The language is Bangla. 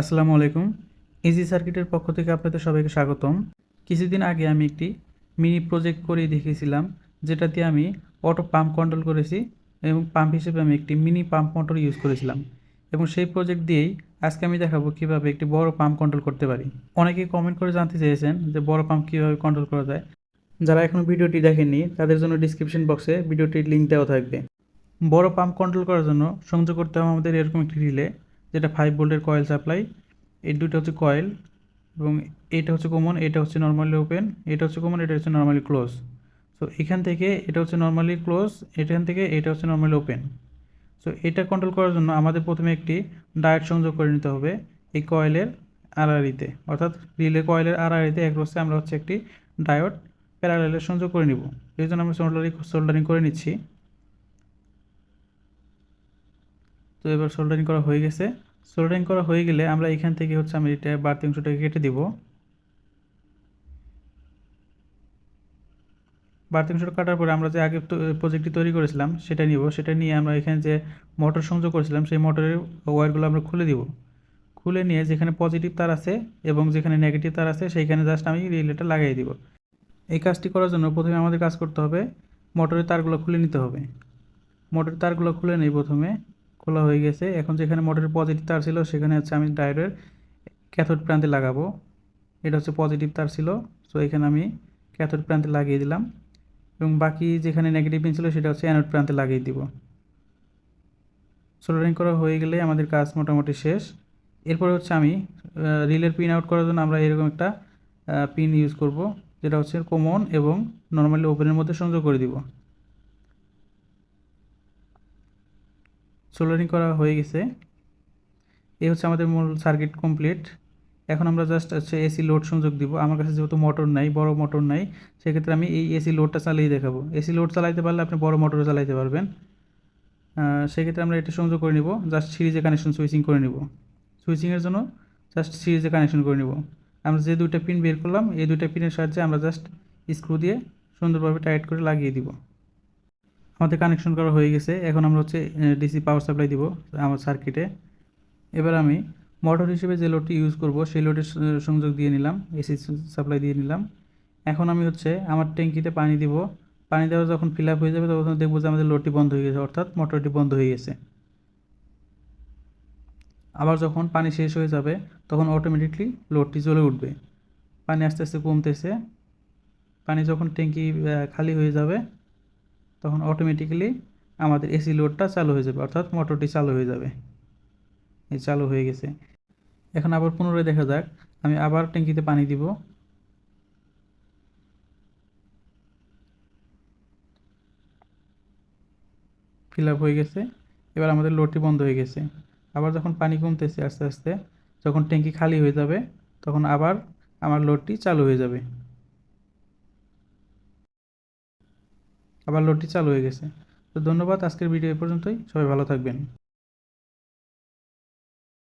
আসসালামু আলাইকুম। ইজি সার্কিটের পক্ষ থেকে আপনাদের সবাইকে স্বাগতম। কিছুদিন আগে আমি একটি মিনি প্রজেক্ট করে দেখিয়েছিলাম যেটা দিয়ে আমি অটো পাম্প কন্ট্রোল করেছি এবং পাম্প হিসেবে আমি একটি মিনি পাম্প মোটর ইউজ করেছিলাম। এবং সেই প্রজেক্ট দিয়েই আজকে আমি দেখাবো কীভাবে একটি বড় পাম্প কন্ট্রোল করতে পারি। অনেকে কমেন্ট করে জানতে চেয়েছেন যে বড় পাম্প কীভাবে কন্ট্রোল করা যায়। যারা এখনও ভিডিওটি দেখেননি, তাদের জন্য ডিসক্রিপশন বক্সে ভিডিওটির লিঙ্ক দেওয়া থাকবে। বড় পাম্প কন্ট্রোল করার জন্য সংযোগ করতে হবে আমাদের এরকম একটি রিলে। যেটা ফাইভ ভোল্টের কয়েল সাপ্লাই এই দুটো হচ্ছে কয়েল এবং এটা হচ্ছে কমন এটা হচ্ছে নর্মালি ওপেন এটা হচ্ছে কমন এটা হচ্ছে নর্মালি ক্লোজ সো এখান থেকে এটা হচ্ছে নর্মালি ক্লোজ এখান থেকে এটা হচ্ছে নর্মালি ওপেন সো এটা কন্ট্রোল করার জন্য আমাদের প্রথমে একটি ডায়েট সংযোগ করে নিতে হবে এই কয়েলের আড়াআড়িতে। অর্থাৎ রিলে কয়েলের আড়াআড়িতে এক রোসে আমরা হচ্ছে একটি ডায়োড প্যারালেলের সংযোগ করে নিব। এই জন্য আমরা সোল্ডারিং সোল্ডারিং করে নিচ্ছি। তো এবার সোল্ডারিং করা হয়ে গেছে। সোল্ডারিং করা হয়ে গেলে আমরা এখান থেকে হচ্ছে আমি এটা বাড়তি অংশটাকে কেটে দিব। বাড়তি অংশটা কাটার পরে আমরা যে আগে প্রজেক্টটি তৈরি করেছিলাম, সেটা নিব। সেটা নিয়ে আমরা এখানে যে মোটর সংযোগ করেছিলাম, সেই মোটরের ওয়্যারগুলো আমরা খুলে দিব। খুলে নিয়ে যেখানে পজিটিভ তার আছে এবং যেখানে নেগেটিভ তার আছে, সেইখানে জাস্ট আমি রিলেটা লাগিয়ে দিব। এই কাজটি করার জন্য প্রথমে আমাদের কাজ করতে হবে মোটরের তারগুলো খুলে নিতে হবে। মোটরের তারগুলো খুলে নিই প্রথমে। খোলা হয়ে গেছে। এখন যেখানে মোটরের পজিটিভ তার ছিল, সেখানে হচ্ছে আমি ডায়োডের ক্যাথোড প্রান্তে লাগাবো। এটা হচ্ছে পজিটিভ তার ছিল সো এখানে আমি ক্যাথোড প্রান্তে লাগিয়ে দিলাম। এবং বাকি যেখানে নেগেটিভ পিন ছিল, সেটা হচ্ছে অ্যানোড প্রান্তে লাগিয়ে দিব। সোল্ডারিং করা হয়ে গেলে আমাদের কাজ মোটামুটি শেষ। এরপরে হচ্ছে আমি রিলের পিন আউট করার জন্য আমরা এরকম একটা পিন ইউজ করব, যেটা হচ্ছে কমন এবং নর্মালি ওপেনের মধ্যে সংযোগ করে দিব। সোল্ডারিং করা হয়ে গেছে। এই হচ্ছে আমাদের মূল সার্কিট কমপ্লিট। এখন আমরা জাস্ট হচ্ছে এসি লোড সংযোগ দিব। আমার কাছে যেহেতু মোটর নাই, বড় মোটর নাই, সেক্ষেত্রে আমি এই এসি লোডটা চালিয়ে দেখাবো। এসি লোড চালাইতে পারলে আপনি বড় মোটরও চালাইতে পারবেন। সেক্ষেত্রে আমরা এটা সংযোগ করে নিব। জাস্ট সিরিজে কানেকশন সুইচিং করে নিব। সুইচিংয়ের জন্য জাস্ট সিরিজে কানেকশন করে নিব। আমরা যে দুইটা পিন বের করলাম, এই দুইটা পিনের সাহায্যে আমরা জাস্ট স্ক্রু দিয়ে সুন্দরভাবে টাইট করে লাগিয়ে দিব। আমাদের কানেকশন করা হয়ে গেছে। এখন আমরা হচ্ছে ডিসি পাওয়ার সাপ্লাই দিব আমার সার্কিটে এবার আমি মোটর হিসেবে যে লোডটি ইউজ করব, সেই লোডের সংযোগ দিয়ে নিলাম এসি সাপ্লাই দিয়ে নিলাম। এখন আমি হচ্ছে আমার ট্যাঙ্কিতে পানি দিব। পানি দেওয়া যখন ফিল আপ হয়ে যাবে, তখন দেখব যে আমাদের লোডটি বন্ধ হয়ে গেছে, অর্থাৎ মোটরটি বন্ধ হয়ে গেছে। আবার যখন পানি শেষ হয়ে যাবে, তখন অটোমেটিকলি লোডটি জ্বলে উঠবে। পানি আস্তে আস্তে কমতেছে। পানি যখন ট্যাঙ্কি খালি হয়ে যাবে তখন অটোমেটিক্যালি আমাদের এসি লোডটা চালু হয়ে যাবে, অর্থাৎ মোটরটি চালু হয়ে যাবে। এই চালু হয়ে গেছে। এখন আবার পুনরায় দেখা যাক, আমি আবার ট্যাঙ্কিতে পানি দিব। ফিল আপ হয়ে গেছে, এবার আমাদের লোডটি বন্ধ হয়ে গেছে। আবার যখন পানি কমতেছে আস্তে আস্তে, যখন ট্যাঙ্কি খালি হয়ে যাবে, তখন আবার আমার লোডটি চালু হয়ে যাবে। আবার লোডটি চালু হয়ে গেছে। তো ধন্যবাদ আজকের ভিডিও এ পর্যন্তই। সবাই ভালো থাকবেন।